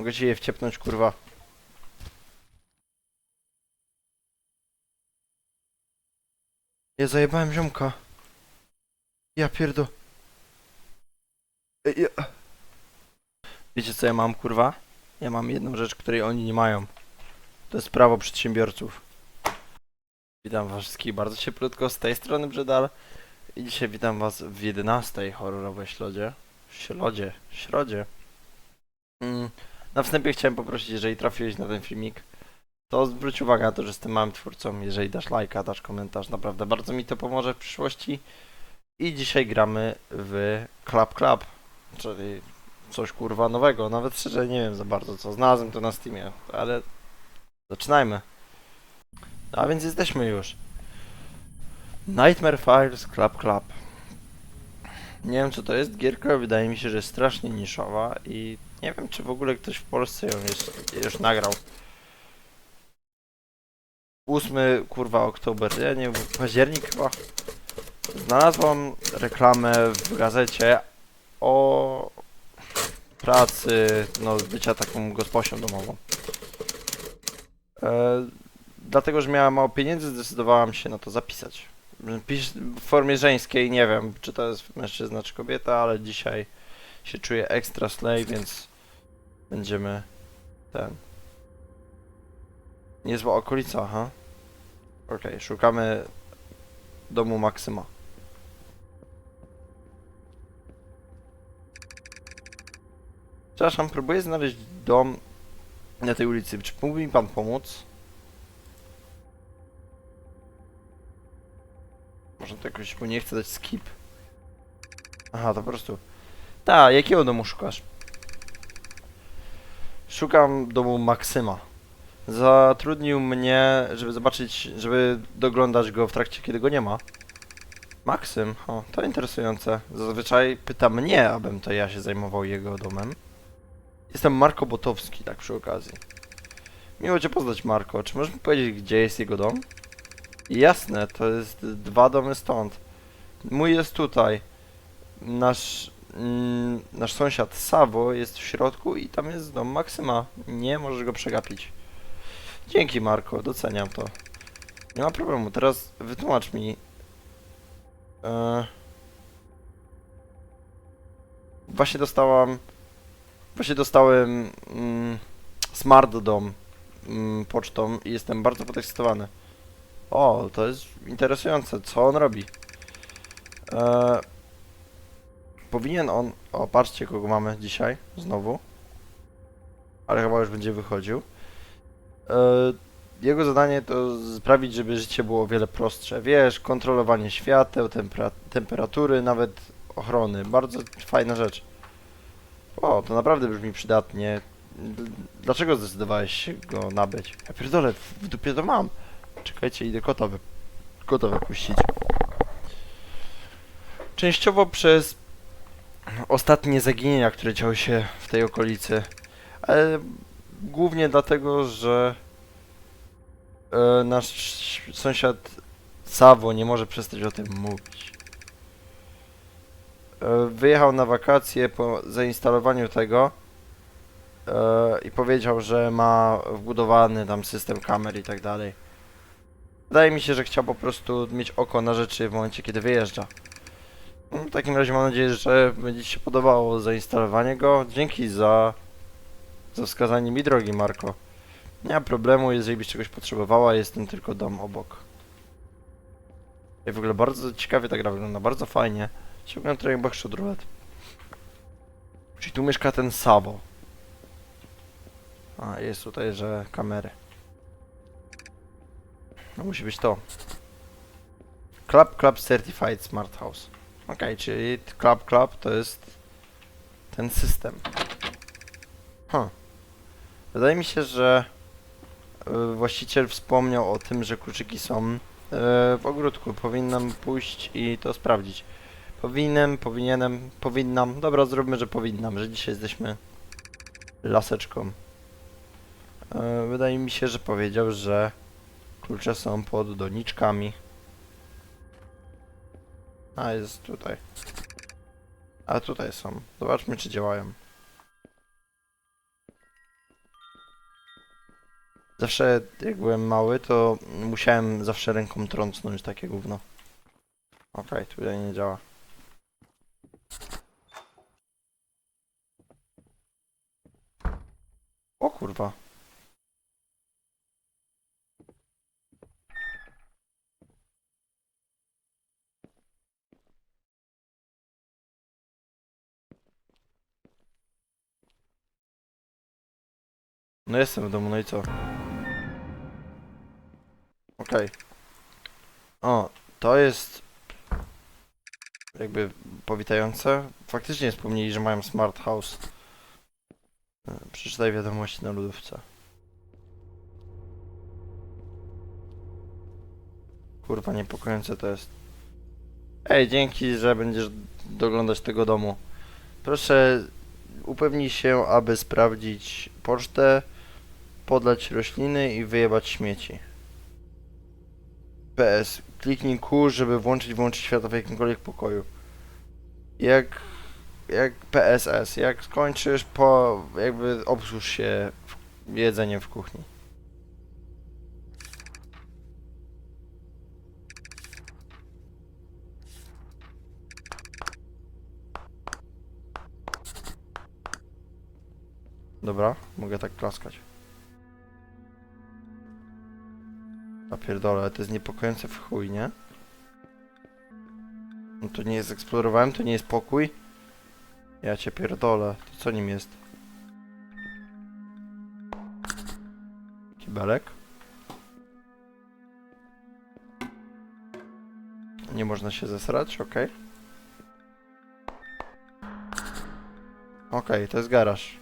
Mogę ci je wciepnąć, kurwa. Ja zajebałem ziomka. Ja pierdo... Ja... Wiecie co ja mam, kurwa? Ja mam jedną rzecz, której oni nie mają. To jest prawo przedsiębiorców. Witam was wszystkich bardzo cieplutko z tej strony Brzydal. I dzisiaj witam was w 11 horrorowej środzie. Środzie, środzie. Mm. Na wstępie chciałem poprosić, jeżeli trafiłeś na ten filmik, to zwróć uwagę na to, że jestem małym twórcą. Jeżeli dasz lajka, dasz komentarz, naprawdę bardzo mi to pomoże w przyszłości. I dzisiaj gramy w Club Club, czyli coś kurwa nowego. Nawet szczerze nie wiem za bardzo co. Znalazłem to na Steamie, ale zaczynajmy. A więc jesteśmy już. Nightmare Files Club Club. Nie wiem co to jest gierka, wydaje mi się, że strasznie niszowa i nie wiem czy w ogóle ktoś w Polsce ją już, już nagrał. 8 kurwa oktober, ja nie wiem, październik chyba. Znalazłam reklamę w gazecie o pracy, no bycia taką gosposią domową. E, dlatego, że miałem mało pieniędzy, zdecydowałam się na to zapisać. Pisz w formie żeńskiej, nie wiem, czy to jest mężczyzna, czy kobieta, ale dzisiaj się czuję extra slay, więc będziemy ten. Niezła okolica, aha. Okej, szukamy domu Maksyma. Przepraszam, próbuję znaleźć dom na tej ulicy. Czy mógłby mi pan pomóc? Może to jakoś mu nie chce dać skip. Aha, to po prostu. Ta, jakiego domu szukasz? Szukam domu Maksyma. Zatrudnił mnie, żeby zobaczyć, żeby doglądać go w trakcie, kiedy go nie ma. Maksym, o, to interesujące. Zazwyczaj pyta mnie, abym to ja się zajmował jego domem. Jestem Marko Botowski, tak przy okazji. Miło cię poznać, Marko. Czy możesz mi powiedzieć, gdzie jest jego dom? Jasne, to jest dwa domy stąd. Mój jest tutaj. Nasz, mm, nasz sąsiad Savo jest w środku i tam jest dom Maksyma. Nie możesz go przegapić. Dzięki, Marko, doceniam to. Nie ma problemu, teraz wytłumacz mi. E... Właśnie dostałam. Właśnie dostałem mm, Smart Dom mm, pocztą i jestem bardzo podekscytowany. O, to jest interesujące. Co on robi? E, powinien on... O, patrzcie, kogo mamy dzisiaj. Znowu. Ale chyba już będzie wychodził. E, jego zadanie to sprawić, żeby życie było o wiele prostsze. Wiesz, kontrolowanie świateł, tempera temperatury, nawet ochrony. Bardzo fajna rzecz. O, to naprawdę brzmi przydatnie. Dlaczego zdecydowałeś się go nabyć? Ja pierdolę, w dupie to mam. Czekajcie, idę kota, wy... kota wypuścić. Częściowo przez ostatnie zaginienia, które działy się w tej okolicy, ale głównie dlatego, że e, nasz sąsiad Savo nie może przestać o tym mówić. E, wyjechał na wakacje po zainstalowaniu tego e, i powiedział, że ma wbudowany tam system kamer i tak dalej. Wydaje mi się, że chciał po prostu mieć oko na rzeczy w momencie, kiedy wyjeżdża. No, W takim razie mam nadzieję, że będzie Ci się podobało zainstalowanie go. Dzięki za, za wskazanie mi drogi, Marko. Nie ma problemu, jeżeli byś czegoś potrzebowała, jestem tylko dom obok. I w ogóle bardzo ciekawie ta gra wygląda, bardzo fajnie. Ciągnę trochę backshot roulette. Czyli tu mieszka ten Savo. A, jest tutaj, że kamery. No musi być to. Club Club Certified Smart House. Ok, czyli Club Club to jest ten system. Huh. Wydaje mi się, że y, właściciel wspomniał o tym, że kluczyki są y, w ogródku. Powinnam pójść i to sprawdzić. Powinienem, powinienem, powinnam. Dobra, zróbmy, że powinnam, że dzisiaj jesteśmy laseczką. Y, wydaje mi się, że powiedział, że Klucze są pod doniczkami. A, jest tutaj. A tutaj są. Zobaczmy, czy działają. Zawsze, jak byłem mały, to musiałem zawsze ręką trącnąć takie gówno. Okej, okay, tutaj nie działa. No jestem w domu, no i co? Okej. O, to jest jakby powitające. Faktycznie wspomnieli, że mają smart house. E, Przeczytaj wiadomości na lodówce. Kurwa, niepokojące to jest. Ej, dzięki, że będziesz doglądać tego domu. Proszę upewnij się, aby sprawdzić pocztę, podlać rośliny i wyjebać śmieci. PS. Kliknij Q, żeby włączyć i wyłączyć światło w jakimkolwiek pokoju. Jak... Jak PSS. Jak skończysz, po... jakby obsłuż się w, jedzeniem w kuchni. Dobra, mogę tak klaskać. A pierdolę, to jest niepokojące w chuj, nie? No to nie jest, eksplorowałem, to nie jest pokój? Ja cię pierdolę, to co nim jest? Kibelek? Nie można się zesrać, okej. Okej, to jest garaż.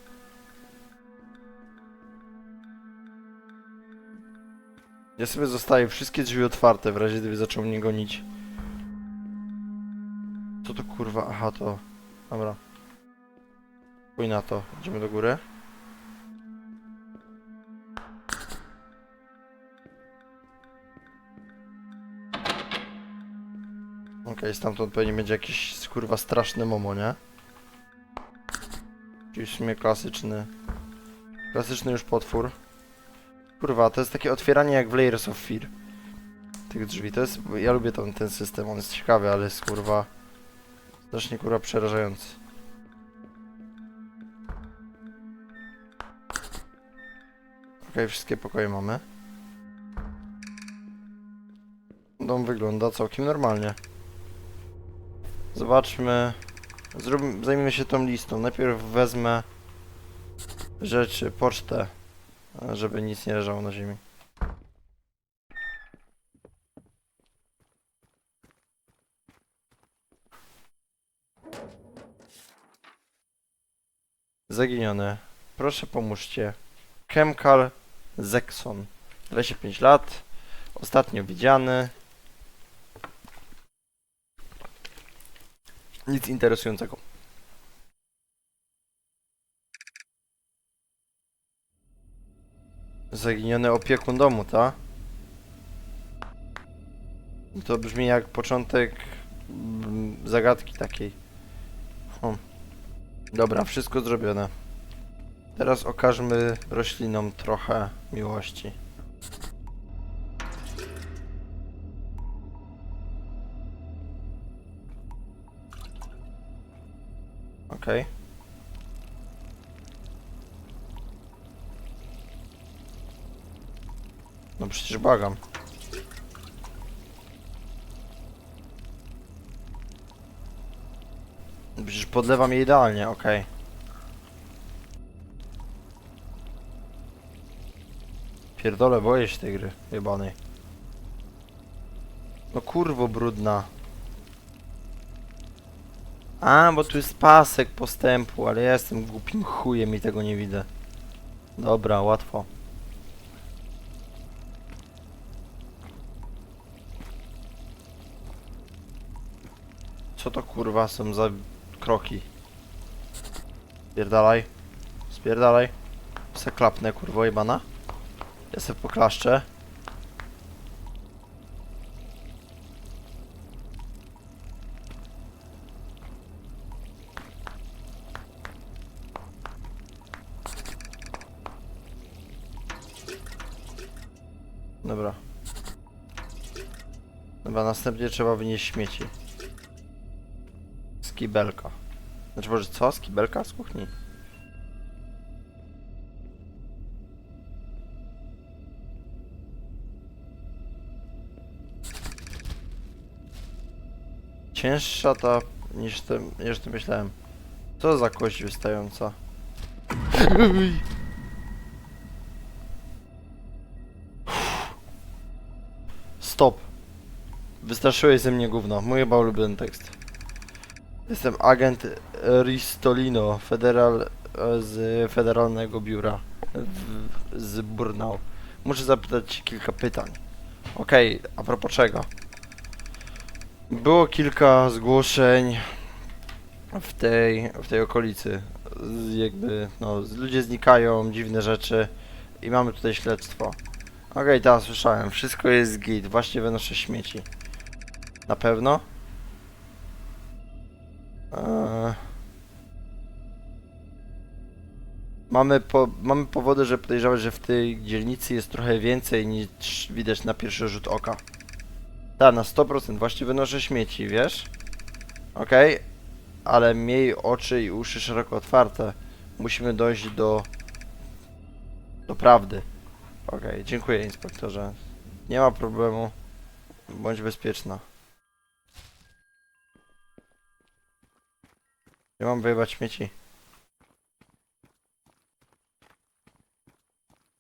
Ja sobie zostawię wszystkie drzwi otwarte, w razie gdyby zaczął mnie gonić. Co to kurwa? Aha, to... Dobra. Pój na to. Idziemy do góry. Okej, stamtąd pewnie będzie jakiś kurwa straszny momo, nie? Czyli w sumie klasyczny... Klasyczny już potwór. Kurwa, to jest takie otwieranie jak w Layers of Fear. Tych drzwi, to jest... Ja lubię ten, ten system, on jest ciekawy, ale jest kurwa... Strasznie kurwa przerażający. Okej, wszystkie pokoje mamy. Dom wygląda całkiem normalnie. Zobaczmy... Zrób... Zajmijmy się tą listą. Najpierw wezmę rzeczy, pocztę żeby nic nie leżało na ziemi. Zaginiony. Proszę pomóżcie. Chemkal Zekson. 25 lat. Ostatnio widziany. Nic interesującego. Zaginiony opiekun domu, ta? To brzmi jak początek mm, zagadki takiej. Hm. Dobra, wszystko zrobione. Teraz okażmy roślinom trochę miłości. Okej. No przecież błagam. Przecież podlewam je idealnie, okej. Pierdolę, boję się tej gry, jebanej. No kurwo brudna. A, bo tu jest pasek postępu, ale ja jestem głupim chujem i tego nie widzę. Dobra, łatwo. Co to kurwa są za kroki? Spierdalaj. Spierdalaj. Se klapnę kurwo jebana. Ja se poklaszczę. Dobra. Dobra, następnie trzeba wynieść śmieci. Kibelka. Znaczy może co? Z? Z kuchni? Cięższa ta niż tym, niż tym myślałem. Co za kość wystająca? Stop. Wystraszyłeś ze mnie gówno. Mój chyba ulubiony tekst. Jestem agent Ristolino, federal e, z Federalnego Biura w, z Burnau. Muszę zapytać kilka pytań. Okej, a propos czego? Było kilka zgłoszeń w tej, w tej okolicy. Z, jakby, no, ludzie znikają, dziwne rzeczy i mamy tutaj śledztwo. Okej, teraz słyszałem. Wszystko jest git. Właśnie wynoszę śmieci. Na pewno? Eee... Mamy, po, mamy powody, że podejrzewać, że w tej dzielnicy jest trochę więcej niż widać na pierwszy rzut oka. Tak, na 100% właśnie wynoszę śmieci, wiesz? Okej, ale miej oczy i uszy szeroko otwarte. Musimy dojść do... do prawdy. Okej, dziękuję inspektorze. Nie ma problemu. Bądź bezpieczna. Ja mam wyjebać śmieci.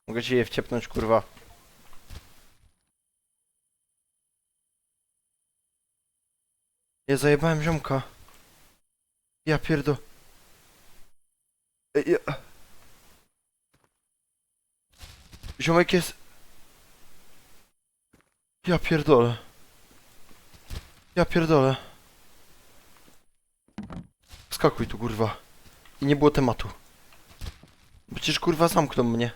Mogę ci je wciepnąć, kurwa. Ja zajebałem ziomka. Ja pierdo... Ja... Ziomek jest... Ja pierdolę. Ja pierdolę. Skakuj tu, kurwa. I nie było tematu. Przecież kurwa zamkną mnie.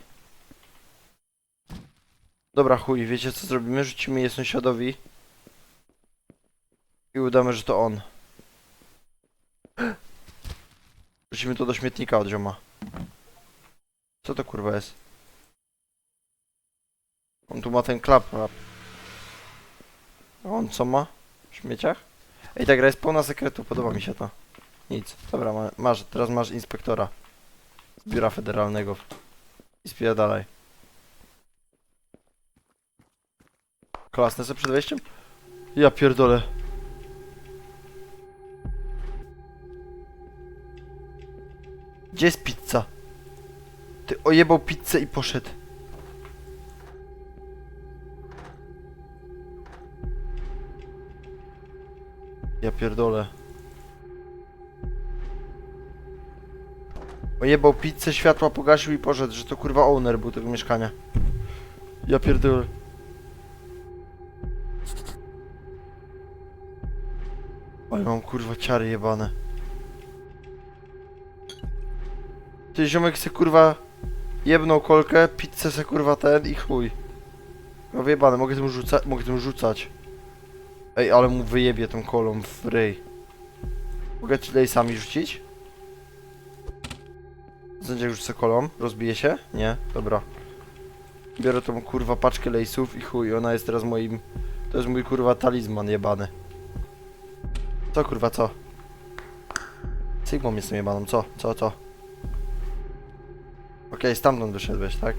Dobra, chuj, wiecie co zrobimy? Rzucimy je sąsiadowi. I udamy, że to on. Rzucimy to do śmietnika od zioma. Co to kurwa jest? On tu ma ten klap. A on co ma? W śmieciach? Ej, ta gra jest pełna sekretu, podoba mi się to. Nic. Dobra, ma, masz, teraz masz inspektora. Z biura federalnego. I spija dalej. Klasne sobie przed wejściem? Ja pierdolę. Gdzie jest pizza? Ty ojebał pizzę i poszedł. Ja pierdolę. Ojebał pizzę, światła pogasił i poszedł, że to kurwa owner był tego mieszkania. Ja pierdolę. Oj, mam kurwa ciary jebane. Ty ziomek se kurwa jebnął kolkę, pizzę se kurwa ten i chuj. No wyjebane, mogę tym rzucać, mogę tym rzucać. Ej, ale mu wyjebie tą kolą w ryj. Mogę ci sami rzucić? Zędzie rzucę kolą, rozbije się? Nie? Dobra. Biorę tą kurwa paczkę lejsów i chuj, ona jest teraz moim... To jest mój kurwa talizman jebany. Co kurwa, co? Sigmą jestem jebaną, co? Co, co? Okej, stamtąd wyszedłeś, tak?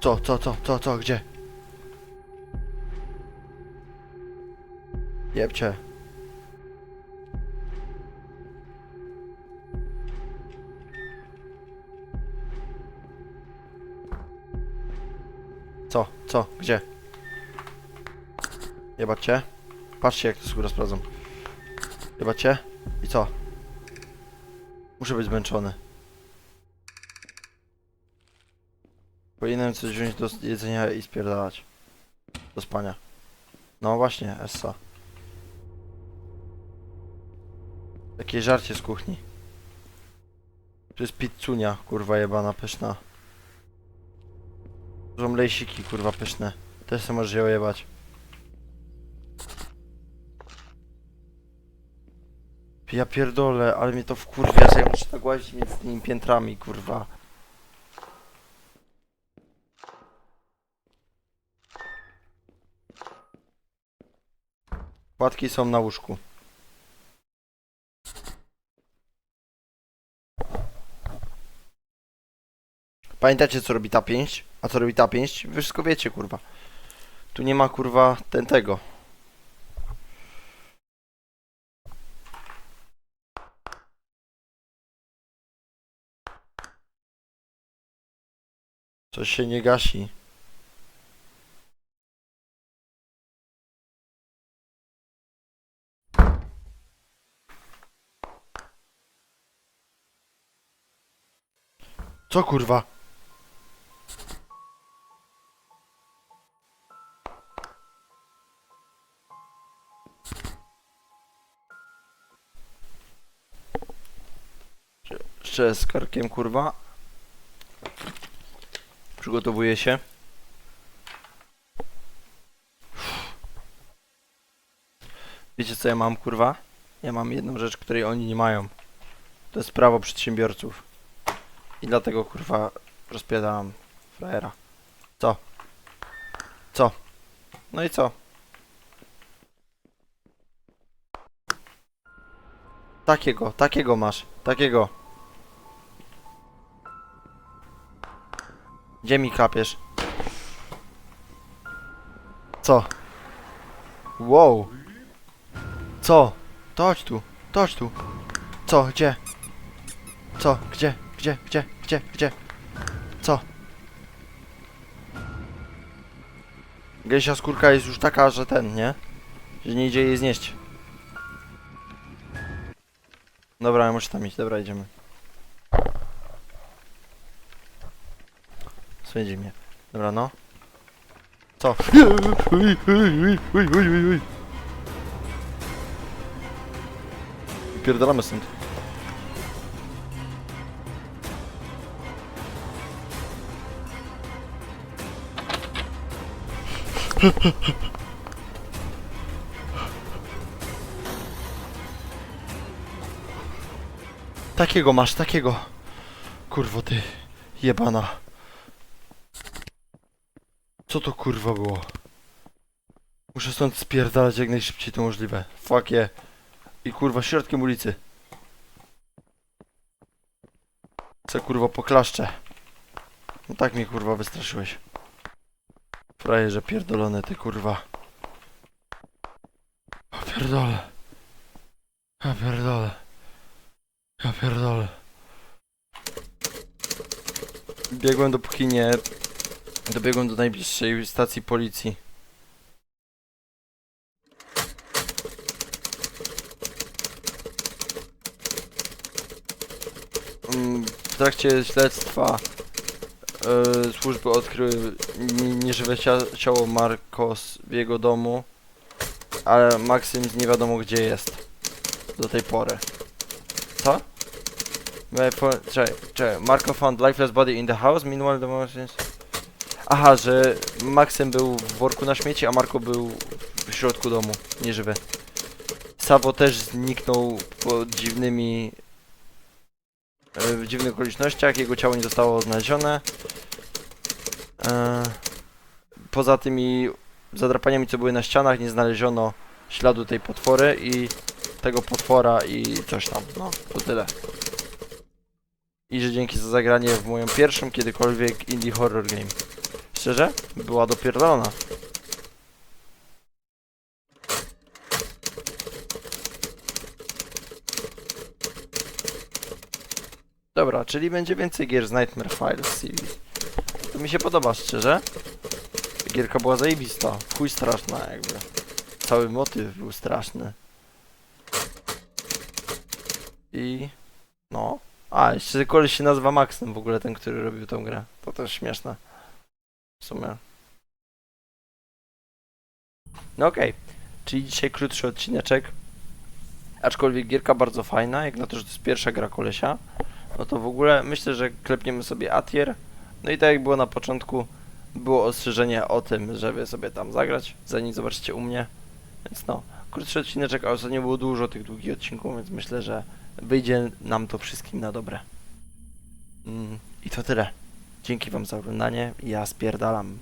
Co, co, co, co, co, gdzie? Jebcie. Co, co, gdzie? Jebać cię? Patrzcie jak to skóra sprawdzam. Jebać cię? I co? Muszę być zmęczony. Powinienem coś wziąć do jedzenia i spierdalać. Do spania. No właśnie, Essa. Takie żarcie z kuchni. To jest pizzunia, kurwa jebana, pyszna. Są lejsiki, kurwa, pyszne. Też se możesz je ojebać. Ja pierdolę, ale mnie to wkurwia, że ja muszę tak łazić między tymi piętrami, kurwa. Płatki są na łóżku. Pamiętacie co robi ta pięść? A co robi ta pięść? Wy wszystko wiecie, kurwa. Tu nie ma, kurwa, ten tego. Coś się nie gasi. Co kurwa? Jeszcze z karkiem kurwa. Przygotowuję się. Wiecie co ja mam kurwa? Ja mam jedną rzecz, której oni nie mają. To jest prawo przedsiębiorców. I dlatego kurwa rozpierdalam frajera. Co? Co? No i co? Takiego, takiego masz, takiego. Gdzie mi kapiesz? Co? Wow. Co? To chodź tu, to chodź tu. Co? Gdzie? Co? Gdzie? Gdzie? Gdzie? Gdzie? Gdzie? Co? Gęsia skórka jest już taka, że ten, nie? Że nie idzie jej znieść. Dobra, muszę tam iść. Dobra, idziemy. Swędzi mnie. Dobra, no. Co? Pierdolamy stąd. Takiego masz, takiego. Kurwo ty, jebana. Co to kurwa było? Muszę stąd spierdalać jak najszybciej to możliwe. Fuck je. I kurwa środkiem ulicy. Co kurwa poklaszczę. No tak mnie kurwa wystraszyłeś. Frajerze pierdolony ty kurwa. Ja pierdolę. Ja pierdolę. Ja pierdolę. Biegłem dopóki nie... Dobiegłem do najbliższej stacji policji. Mm, W trakcie śledztwa e, służby odkryły ni- nieżywe cia- ciało Marcos w jego domu, ale Maksym nie wiadomo gdzie jest do tej pory. Co? Czekaj, czekaj. Marco found lifeless body in the house, meanwhile the Martians... Aha, że Maksym był w worku na śmieci, a Marco był w środku domu, nieżywy. Savo też zniknął pod dziwnymi... e, w dziwnych okolicznościach, jego ciało nie zostało odnalezione. E, poza tymi zadrapaniami, co były na ścianach, nie znaleziono śladu tej potwory i tego potwora i coś tam. No, to tyle. I że dzięki za zagranie w moją pierwszą kiedykolwiek indie horror game. Szczerze? Była dopierdolona. Dobra, czyli będzie więcej gier z Nightmare Files Series. To mi się podoba, szczerze. Gierka była zajebista. Chuj straszna jakby. Cały motyw był straszny. I... No. A, jeszcze koleś się nazywa Maxem w ogóle, ten, który robił tą grę. To też śmieszne. W sumie. No okej. Czyli dzisiaj krótszy odcineczek. Aczkolwiek gierka bardzo fajna, jak na to, że to jest pierwsza gra kolesia. No to w ogóle myślę, że klepniemy sobie Atier. No i tak jak było na początku, było ostrzeżenie o tym, żeby sobie tam zagrać, zanim zobaczycie u mnie. Więc no, krótszy odcineczek, a ostatnio było dużo tych długich odcinków, więc myślę, że wyjdzie nam to wszystkim na dobre. Mm, I to tyle. Dzięki wam za oglądanie. Ja spierdalam.